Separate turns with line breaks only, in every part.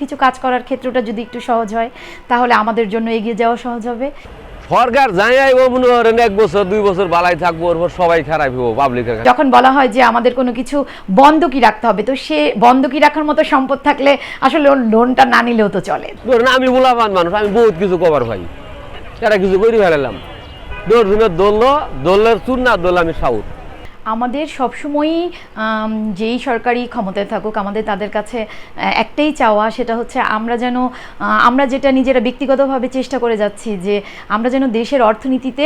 কিছু কাজ করার ক্ষেত্রটা যদি একটু সহজ হয় তাহলে আমাদের জন্য এগিয়ে যাওয়া সহজ হবে।
সরকার মনে করেন এক বছর দুই বছর বালাই থাকব ওরপর সবাই খারাপ হব পাবলিকের
যখন বলা হয় যে আমাদের কোনো কিছু বন্ধকি রাখতে হবে তো সে বন্ধকি রাখার মতো সম্পদ থাকলে আসলে ওর লোনটা না নিলেও তো চলে।
ধরেন আমি বুলাবান মানুষ আমি বহুত কিছু কভার ভাই এটা কিছু করে ফেলালাম দৌড় দোললো দোলের চুর না দোল আমি সাউথ
আমাদের সবসময়ই যেই সরকারি ক্ষমতায় থাকুক, আমাদের তাদের কাছে একটাই চাওয়া, সেটা হচ্ছে আমরা যেন আমরা যেটা নিজেরা ব্যক্তিগতভাবে চেষ্টা করে যাচ্ছি যে আমরা যেন দেশের অর্থনীতিতে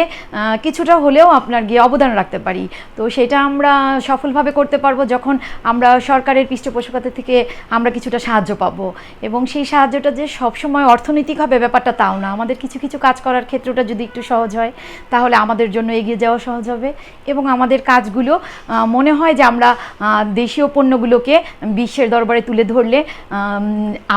কিছুটা হলেও আপনার গিয়ে অবদান রাখতে পারি। তো সেটা আমরা সফলভাবে করতে পারব যখন আমরা সরকারের পৃষ্ঠপোষকতা থেকে আমরা কিছুটা সাহায্য পাবো। এবং সেই সাহায্যটা যে সবসময় অর্থনৈতিক হবে ব্যাপারটা তাও না। আমাদের কিছু কিছু কাজ করার ক্ষেত্রটা যদি একটু সহজ হয়, তাহলে আমাদের জন্য এগিয়ে যাওয়া সহজ হবে এবং আমাদের কাজগুলো আহ, মনে হয় যে আমরা দেশীয় পণ্যগুলোকে বিশ্বের দরবারে তুলে ধরলে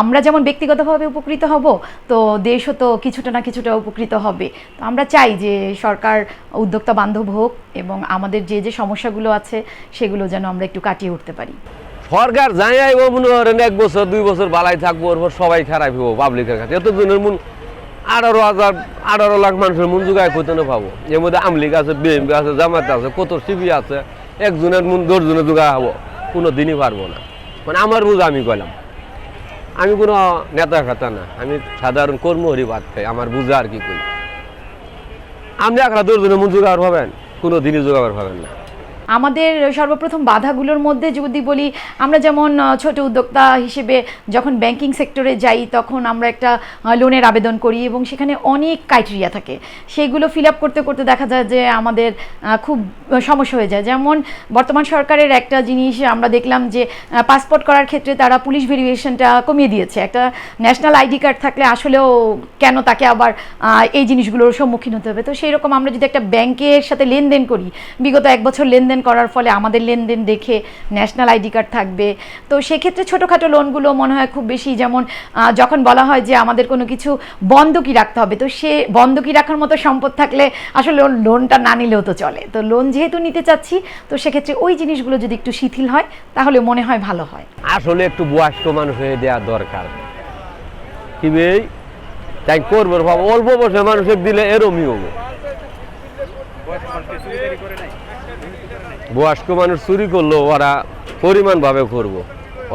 আমরা যেমন ব্যক্তিগতভাবে উপকৃত হব তো দেশও তো কিছুটা না কিছুটা উপকৃত হবে। তো আমরা চাই যে সরকার উদ্যোক্তা বান্ধব হোক এবং আমাদের যে যে সমস্যাগুলো আছে সেগুলো যেন আমরা একটু কাটিয়ে উঠতে পারি।
সরকার আইব মনে করেন এক বছর দুই বছর বালাই থাকব ওরপর সবাই খারাপ হব পাবলিকের কাছে। এত দিনের মন আঠারো হাজার, আঠারো লাখ মানুষের মন কইতে না পাবো এর মধ্যে আমলিগ আছে বিএমপি আছে, জামাত আছে কত শিবি আছে, একজনের মন দশজনের জোগায় হব, কোনো দিনই পারব না। মানে আমার বুঝ আমি কইলাম, আমি কোনো নেতা খাতা না, আমি সাধারণ কর্মহরি বাদ খাই, আমার বুঝা আর কি করি। আপনি একটা দশজনের মন জোগাড় হবেন কোনো দিনই জোগাড় হবেন না।
আমাদের সর্বপ্রথম বাধাগুলোর মধ্যে যদি বলি, আমরা যেমন ছোট উদ্যোক্তা হিসেবে যখন ব্যাংকিং সেক্টরে যাই, তখন আমরা একটা লোনের আবেদন করি এবং সেখানে অনেক ক্রাইটেরিয়া থাকে। সেগুলো ফিল আপ করতে করতে দেখা যায় যে আমাদের খুব সমস্যা হয়ে যায়। যেমন, বর্তমান সরকারের একটা জিনিস আমরা দেখলাম যে পাসপোর্ট করার ক্ষেত্রে তারা পুলিশ ভেরিফিকেশনটা কমিয়ে দিয়েছে। একটা ন্যাশনাল আইডি কার্ড থাকলে আসলেও কেন তাকে আবার এই জিনিসগুলোর সম্মুখীন হতে হবে? তো সেই রকম আমরা যদি একটা ব্যাংকের সাথে লেনদেন করি, বিগত এক বছর লেনদেন করার ফলে আমাদের লেনদেন দেখে ন্যাশনাল আইডি কার্ড থাকবে। তো সেক্ষেত্রে ছোটোখাটো লোনগুলো মনে হয় খুব বেশি, যেমন যখন বলা হয় যে আমাদের কোনো কিছু বন্ধকি রাখতে হবে, তো সে বন্ধকি রাখার মতো সম্পদ থাকলে আসলে লোনটা না নিলেও তো চলে। তো লোন যেহেতু নিতে চাচ্ছি, তো সেক্ষেত্রে ওই জিনিসগুলো যদি একটু শিথিল হয়, তাহলে মনে হয় ভালো হয়।
আসলে একটু বয়স্ক মানুষ হয়ে দেওয়া দরকার। কি তাই করব অল্প বয়সে মানুষের দিলে এরমই হব। বয়স্ক মানুষ চুরি করল, ওরা পরিমাণ ভাবে করব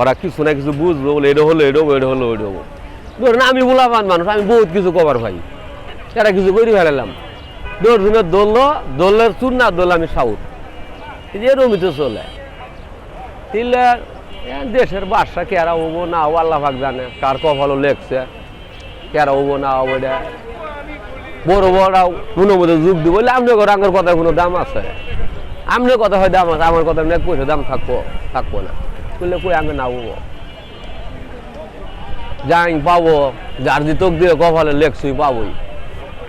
ওরা কিছু না কিছু বুঝব, বলে এটা হলো, এটা হব এটা হলো, এটা হব ধরেন আমি বুলাবান মানুষ, আমি বহুত কিছু কবার ভাই। এটা কিছু করে ফেলালাম। দশ দিনের দোললো দোলের চুর না দোল আমি সাউথ। যে তো চলে। তিলে দেশের বাসা কেরা হব না হব, আল্লাহ ভাগ জানে। কার কপালও লেখছে কেরা হব না হব এটা। বড় বড়রাও কোনো মধ্যে যুগ দিব। বলে কথা আমার কথার কোনো দাম আছে? আপনার কথা হয় দাম আছে, আমার কথা এক পয়সা দাম থাকব থাকব না। বললে, কই, আমি না হব যাই পাবো, যার দিতক দিয়ে কপালে লেখছুই পাবোই।